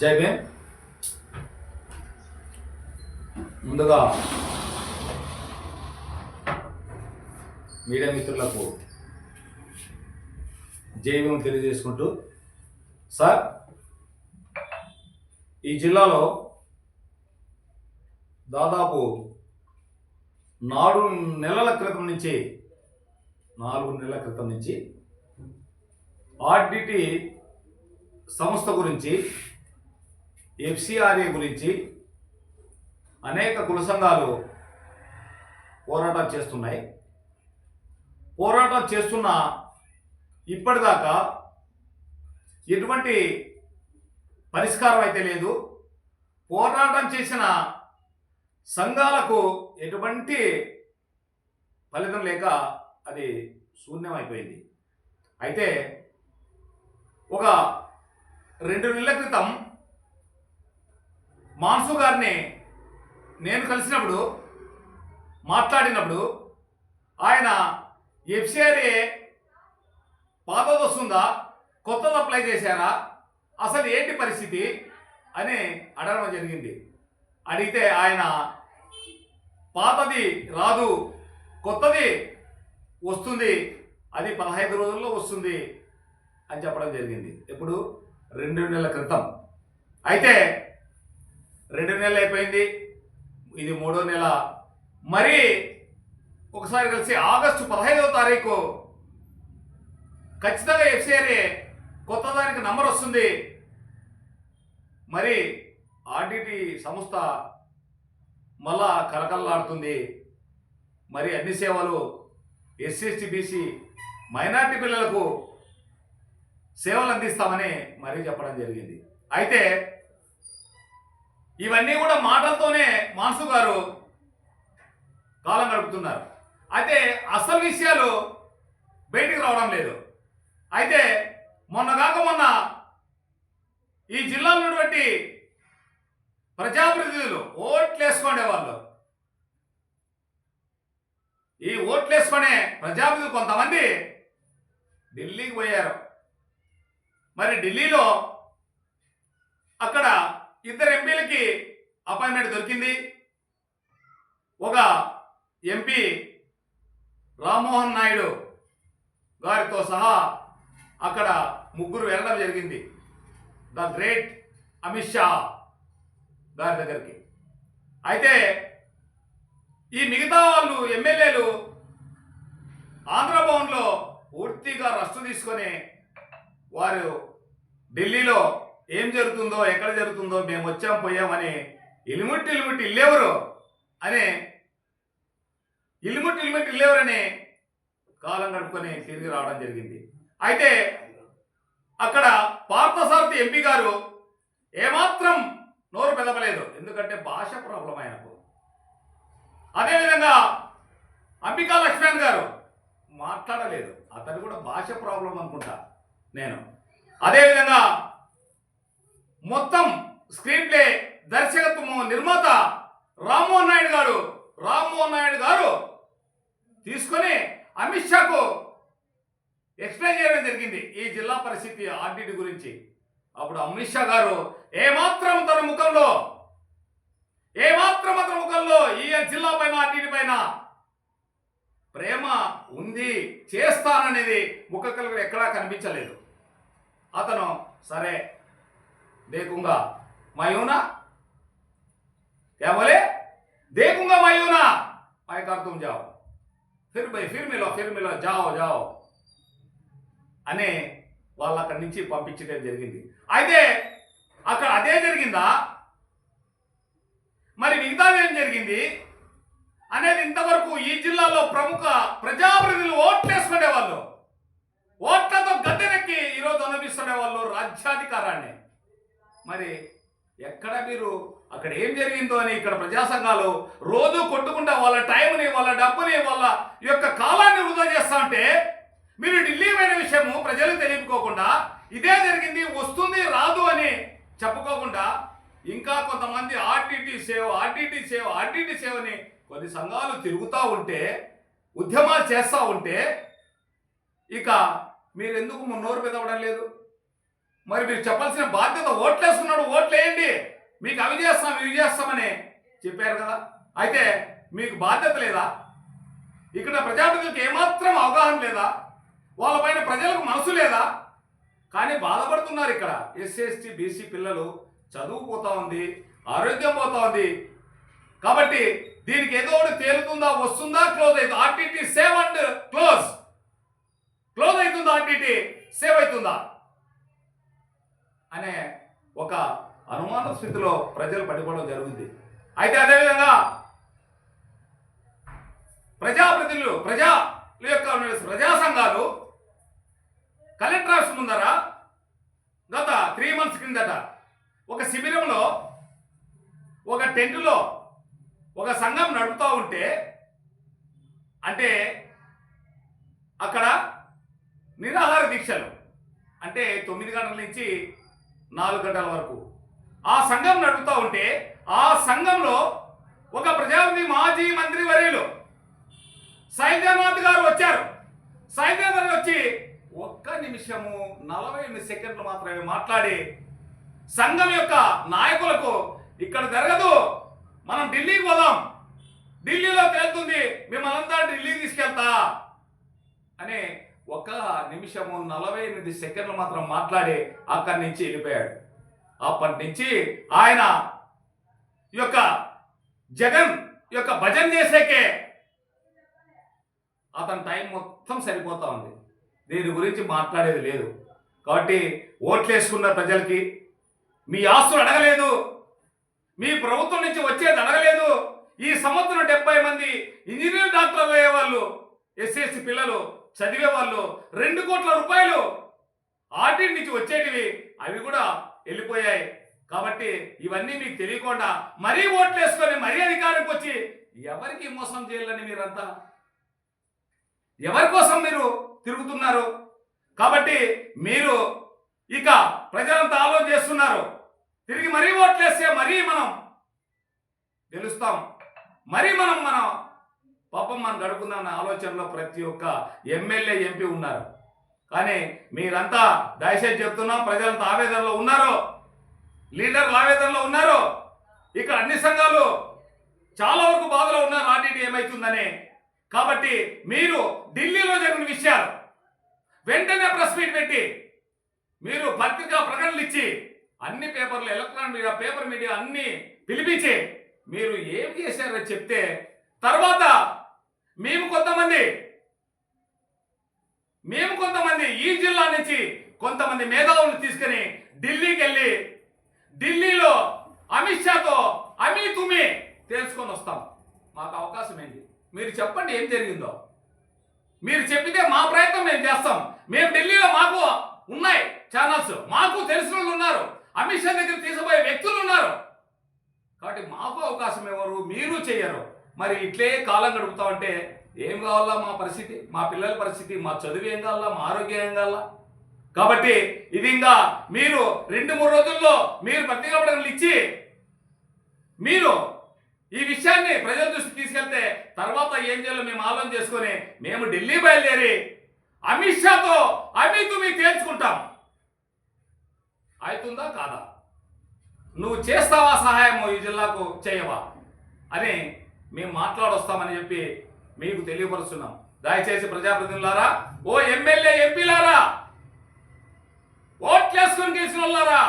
జై భీమ్. ముందుగా మీడియా మిత్రులకు జై భీమ్ తెలియజేసుకుంటూ సార్ ఈ జిల్లాలో దాదాపు నాలుగు నెలల క్రితం నుంచి నాలుగు నెలల క్రితం నుంచి ఆర్డిటి సంస్థ గురించి ఎఫ్సిఆర్ఏ గురించి అనేక కుల సంఘాలు పోరాటం చేస్తున్నాయి. పోరాటం చేస్తున్న ఇప్పటిదాకా ఎటువంటి పరిష్కారం అయితే లేదు. పోరాటం చేసిన సంఘాలకు ఎటువంటి ఫలితం లేక అది శూన్యమైపోయింది. అయితే ఒక రెండు నెలల క్రితం మాన్సు గారిని నేను కలిసినప్పుడు మాట్లాడినప్పుడు ఆయన ఎఫ్సిఆర్ఏ పాతది వస్తుందా? కొత్తది అప్లై చేశారా? అసలు ఏంటి పరిస్థితి? అని అడగడం జరిగింది. అడిగితే ఆయన పాతది రాదు కొత్తది వస్తుంది అది పదహైదు రోజుల్లో వస్తుంది అని చెప్పడం జరిగింది. ఎప్పుడు? రెండు నెలల క్రితం. అయితే రెండు నెలలు అయిపోయింది. ఇది మూడో నెల. మరి ఒకసారి కలిసి ఆగస్టు పదహైదవ తారీఖు ఖచ్చితంగా ఎఫ్సిఆర్ఏ కొత్త దానికి నంబర్ వస్తుంది. మరి ఆర్డిటి సంస్థ మళ్ళా కలకల్లాడుతుంది మరి అన్ని సేవలు ఎస్సీఎస్టీ బీసీ మైనార్టీ పిల్లలకు సేవలు అందిస్తామని మరీ చెప్పడం జరిగింది. అయితే ఇవన్నీ కూడా మాటలతోనే మాన్సు గారు కాలం గడుపుతున్నారు. అయితే అసలు విషయాలు బయటికి రావడం లేదు. అయితే మొన్న కాక మొన్న ఈ జిల్లాలో ఉన్నటువంటి ప్రజాప్రతినిధులు ఓట్లు వేసుకునే వాళ్ళు. ఈ ఓట్లు వేసుకునే ప్రజాప్రతినిధులు కొంతమంది ఢిల్లీకి పోయారు. మరి ఢిల్లీలో అక్కడ ఇద్దరు ఎంపీలకి అపాయింట్మెంట్ దొరికింది. ఒక ఎంపీ రామ్మోహన్ నాయుడు గారితో సహా అక్కడ ముగ్గురు వెళ్ళడం జరిగింది. ద గ్రేట్ అమిత్ షా గారి దగ్గరికి. అయితే ఈ మిగతా వాళ్ళు ఎమ్మెల్యేలు ఆంధ్రభవన్లో పూర్తిగా రస్తు తీసుకొని వారు ఢిల్లీలో ఏం జరుగుతుందో ఎక్కడ జరుగుతుందో మేము వచ్చాం పోయామని ఇలుముట్టి ఇలుముట్టి ఇల్లేవరు అని ఇలుముట్టి ఇలుముట్టి ఇల్లేవరని కాలం గడుపుకొని తిరిగి రావడం జరిగింది. అయితే అక్కడ పార్థసారథి ఎంపీ గారు ఏమాత్రం నోరు పెదపలేదు. ఎందుకంటే భాష ప్రాబ్లం ఆయనకు. అదేవిధంగా అంబికా లక్ష్మణ్ గారు మాట్లాడలేదు. అతను కూడా భాష ప్రాబ్లం అనుకుంటా నేను. అదేవిధంగా మొత్తం స్క్రీన్ ప్లే దర్శకత్వము నిర్మాత రామ్మోహన్ నాయుడు గారు రామ్మోహన్ నాయుడు గారు తీసుకొని అమిత్ షాకు ఎక్స్ప్లెయిన్ చేయడం జరిగింది ఈ జిల్లా పరిస్థితి ఆర్డిటి గురించి. అప్పుడు అమిత్ షా గారు ఏమాత్రం తన ముఖంలో ఏమాత్రం అతని ముఖంలో ఈ జిల్లా పైన ఆర్డిటి పైన ప్రేమ ఉంది చేస్తాననేది ముఖ కలుగులు ఎక్కడా కనిపించలేదు. అతను సరే देखूंगा मायूना क्या बोले देखूंगा मायूना मैं कर तुम जाओ फिर भाई फिर मिलो फिर मिलो जाओ जाओ అనే వాళ్ళు అక్కడి నుంచి పంపించడం జరిగింది అయితే అక్కడ అదే జరిగిందా మరి మిగతాది ఏం జరిగింది అనేది ఇంతవరకు ఈ జిల్లాలో ప్రముఖ ప్రజాప్రతినిధులు ఓట్లేసుకునే వాళ్ళు ఓట్లతో గద్దెనెక్కి ఈరోజు అనుభవిస్తున్న వాళ్ళు రాజ్యాధికారాన్ని మరి ఎక్కడ మీరు అక్కడ ఏం జరిగిందో అని ఇక్కడ ప్రజా సంఘాలు రోజు కొట్టుకుంటా వాళ్ళ టైంని వాళ్ళ డబ్బుని వాళ్ళ యొక్క కాలాన్ని వృధా చేస్తా ఉంటే మీరు ఢిల్లీ విషయము ప్రజలకు తెలియకోకుండా ఇదే జరిగింది వస్తుంది రాదు అని చెప్పుకోకుండా ఇంకా కొంతమంది ఆర్టీటీ సేవ్ ఆర్టీటీ సేవ ఆర్టీటీ సేవని అని కొన్ని సంఘాలు తిరుగుతూ ఉంటే ఉద్యమాలు చేస్తూ ఉంటే ఇక మీరు ఎందుకు నోరు పెదవడం లేదు? మరి మీరు చెప్పాల్సిన బాధ్యత ఓట్లేస్తున్నాడు ఓట్లేయండి. మీకు అవి చేస్తాం ఇవి చేస్తామని చెప్పారు కదా. అయితే మీకు బాధ్యత లేదా? ఇక్కడ ప్రజాప్రతినిధులకు ఏమాత్రం అవగాహన లేదా? వాళ్ళపైన ప్రజలకు మనసు లేదా? కానీ బాధపడుతున్నారు ఇక్కడ. ఎస్సీ ఎస్టీ బీసీ పిల్లలు చదువు పోతా ఉంది ఆరోగ్యం పోతా ఉంది. కాబట్టి దీనికి ఏదో ఒకటి తేలుతుందా వస్తుందా క్లోజ్ అవుతుంది RTT save and close. Close అవుతుందా ఆర్టీటీ సేవ్ అవుతుందా? అనే ఒక అనుమాన స్థితిలో ప్రజలు పడిపోవడం జరుగుతుంది అయితే అదేవిధంగా ప్రజాప్రతినిధులు ప్రజా యొక్క ప్రజా సంఘాలు కలెక్టర్ ఆఫీస్ ముందర గత త్రీ మంత్స్ క్రిందట ఒక శిబిరంలో ఒక టెంట్లో ఒక సంఘం నడుపుతూ ఉంటే అంటే అక్కడ నిరాహార దీక్షలు అంటే తొమ్మిది గంటల నుంచి నాలుగు గంటల వరకు. ఆ సంఘం నడుపుతూ ఉంటే ఆ సంఘంలో ఒక ప్రజాపతి మాజీ మంత్రి వర్యులు సైద్యనాథ్ గారు వచ్చారు. సైద్యనాథ్ వచ్చి ఒక్క నిమిషము నలభై ఎనిమిది సెకండ్లు మాత్రమే మాట్లాడి సంఘం యొక్క నాయకులకు ఇక్కడ జరగదు మనం ఢిల్లీకి పోదాం. ఢిల్లీలో తేలుతుంది మిమ్మల్నంతా ఢిల్లీకి తీసుకెళ్తా అని ఒక నిమిషము నలభై ఎనిమిది సెకండ్లు మాత్రం మాట్లాడి అక్కడి నుంచి వెళ్ళిపోయాడు. అప్పటి నుంచి ఆయన ఈ యొక్క జగన్ యొక్క భజన చేసేకే అతని టైం మొత్తం సరిపోతా ఉంది. దీని గురించి మాట్లాడేది లేదు. కాబట్టి ఓట్లేసుకున్న ప్రజలకి మీ ఆస్తులు అడగలేదు. మీ ప్రభుత్వం నుంచి వచ్చేది అడగలేదు. ఈ సంవత్సరం డెబ్బై మంది ఇంజనీర్ డాక్టర్లు అయ్యేవాళ్ళు ఎస్ఎస్సి పిల్లలు చదివే వాళ్ళు రెండు కోట్ల రూపాయలు ఆర్టీ నుంచి వచ్చేటివి అవి కూడా వెళ్ళిపోయాయి. కాబట్టి ఇవన్నీ మీకు తెలియకుండా మరీ ఓట్లు వేసుకొని మరీ అధికారంకి వచ్చి ఎవరికి మోసం చేయాలని మీరంతా? ఎవరి కోసం మీరు తిరుగుతున్నారు? కాబట్టి మీరు ఇక ప్రజలంతా ఆలోచన చేస్తున్నారు. తిరిగి మరీ ఓట్లేస్తే మరీ మనం గెలుస్తాం. మరీ మనం మన పాపం మనం గడుపుకుందాం ఆలోచనలో ప్రతి ఒక్క ఎమ్మెల్యే ఎంపీ ఉన్నారు. కానీ మీరంతా దయచేసి చెప్తున్నాం ప్రజలంతా ఆవేదనలో ఉన్నారు లీడర్లు ఆవేదనలో ఉన్నారు ఇక్కడ అన్ని సంఘాలు చాలా వరకు బాధలో ఉన్నారు ఆర్డీటీ ఏమవుతుందని కాబట్టి మీరు ఢిల్లీలో జరిగిన విషయాలు వెంటనే ప్రెస్ మీట్ పెట్టి మీరు పత్రికా ప్రకటనలు ఇచ్చి అన్ని పేపర్లు ఎలక్ట్రానిక్ మీడియా పేపర్ మీడియా అన్ని పిలిపించి మీరు ఏం చేశారో చెప్తే తర్వాత మేము కొంతమంది. మేము కొంతమంది ఈ జిల్లా నుంచి కొంతమంది మేధావులను తీసుకుని ఢిల్లీకి వెళ్ళి ఢిల్లీలో అమిత్ షాతో అమీ తుమి తెలుసుకొని వస్తాం. మాకు అవకాశం ఏంటి? మీరు చెప్పండి ఏం జరిగిందో. మీరు చెప్పితే మా ప్రయత్నం మేము చేస్తాం. మేము ఢిల్లీలో మాకు ఉన్నాయి ఛానల్స్ మాకు తెలిసిన వాళ్ళు ఉన్నారు. అమిత్ షా దగ్గర తీసుకుపోయే వ్యక్తులు ఉన్నారు. కాబట్టి మాకు అవకాశం ఎవరు? మీరు చేయరు. మరి ఇట్లే కాలం గడుపుతా ఉంటే ఏం కావాలా మా పరిస్థితి? మా పిల్లల పరిస్థితి మా చదువు ఏం కావాలా మా ఆరోగ్యం ఏం కావాలా? కాబట్టి ఇది ఇంకా మీరు రెండు మూడు రోజుల్లో మీరు పత్రికా ప్రకటనలు ఇచ్చి మీరు ఈ విషయాన్ని ప్రజల దృష్టికి తీసుకెళ్తే తర్వాత ఏం చేయాలో మేము ఆలోచన చేసుకొని మేము ఢిల్లీ బయలుదేరి అమిత్ షాతో అమిత్ మీ తేల్చుకుంటాం. అవుతుందా కాదా? నువ్వు చేస్తావా సహాయము ఈ జిల్లాకు చేయవా? అని మేము మాట్లాడొస్తామని చెప్పి మీకు తెలియపరుస్తున్నాం. దయచేసి ప్రజాప్రతినిధులారా ఓ ఎమ్మెల్యే ఎంపీలారా ఓట్లేసుకుని గెలిచిన వాళ్ళారా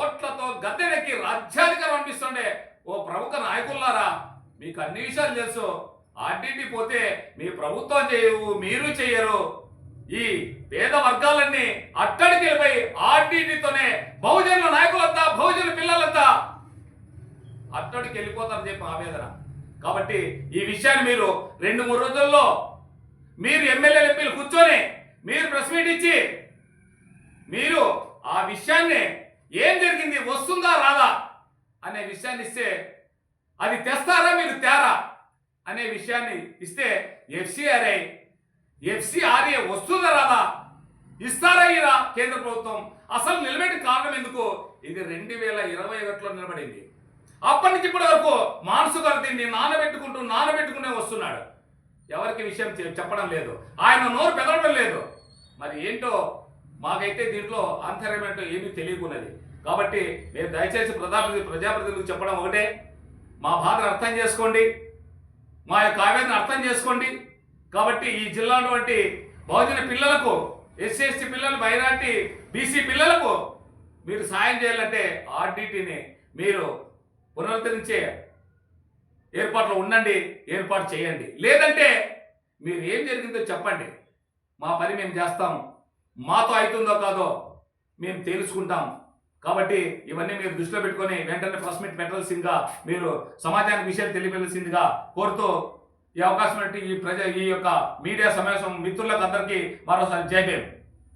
ఓట్లతో గద్దెనెక్కి రాజ్యాధికారం అనిపిస్తుండే ఓ ప్రముఖ నాయకులారా మీకు అన్ని విషయాలు తెలుసు. ఆర్టీటీ పోతే మీ ప్రభుత్వం చేయవు మీరు చేయరు. ఈ పేద వర్గాలన్నీ అట్టడికి వెళ్ళిపోయి ఆర్టీటీతోనే బహుజనుల నాయకులంతా బహుజన పిల్లలంతా అట్టడికి వెళ్ళిపోతారని చెప్పి ఆవేదన. కాబట్టి ఈ విషయాన్ని మీరు రెండు మూడు రోజుల్లో మీరు ఎమ్మెల్యే ఎంపీలు కూర్చొని మీరు ప్రెస్ మీట్ ఇచ్చి మీరు ఆ విషయాన్ని ఏం జరిగింది వస్తుందా రాదా అనే విషయాన్ని ఇస్తే అది తెస్తారా మీరు తేరా అనే విషయాన్ని ఇస్తే ఎఫ్సిఆర్ఐ ఎఫ్సిఆర్ఏ వస్తుందా రాదా ఇస్తారా ఇరా కేంద్ర ప్రభుత్వం? అసలు నిలబెట్టిన కారణం ఎందుకు? ఇది రెండు వేల ఇరవై ఒకటిలో నిలబడింది. అప్పటి నుంచి ఇప్పటి వరకు మానసు గారు దీన్ని నానబెట్టుకుంటూ నానబెట్టుకునే వస్తున్నాడు. ఎవరికి విషయం చెప్పడం లేదు. ఆయన నోరు పెదవడం లేదు. మరి ఏంటో మాకైతే దీంట్లో ఆంతర్యమేంటో ఏమీ తెలియకున్నది. కాబట్టి మేము దయచేసి ప్రజాప్రతి ప్రజాప్రతినిధులకు చెప్పడం ఒకటే. మా బాధను అర్థం చేసుకోండి. మా యొక్క ఆవేదన అర్థం చేసుకోండి. కాబట్టి ఈ జిల్లాలో వంటి బహుజన పిల్లలకు ఎస్సీ ఎస్టీ పిల్లలు మైనార్టీ బీసీ పిల్లలకు మీరు సాయం చేయాలంటే ఆర్డీటీని మీరు పునరుద్ధరించే ఏర్పాట్లు ఉండండి ఏర్పాటు చేయండి. లేదంటే మీరు ఏం జరిగిందో చెప్పండి. మా పని మేము చేస్తాం. మాతో అవుతుందో కాదో మేము తెలుసుకుంటాం. కాబట్టి ఇవన్నీ మీరు దృష్టిలో పెట్టుకొని వెంటనే ఫస్ట్ మీట్ పెట్టాల్సిందిగా మీరు సమాజానికి విషయాలు తెలియవలసిందిగా కోరుతూ ఈ అవకాశం ఈ ప్రజ ఈ యొక్క మీడియా సమావేశం మిత్రులకు అందరికీ మరోసారి జై భీమ్.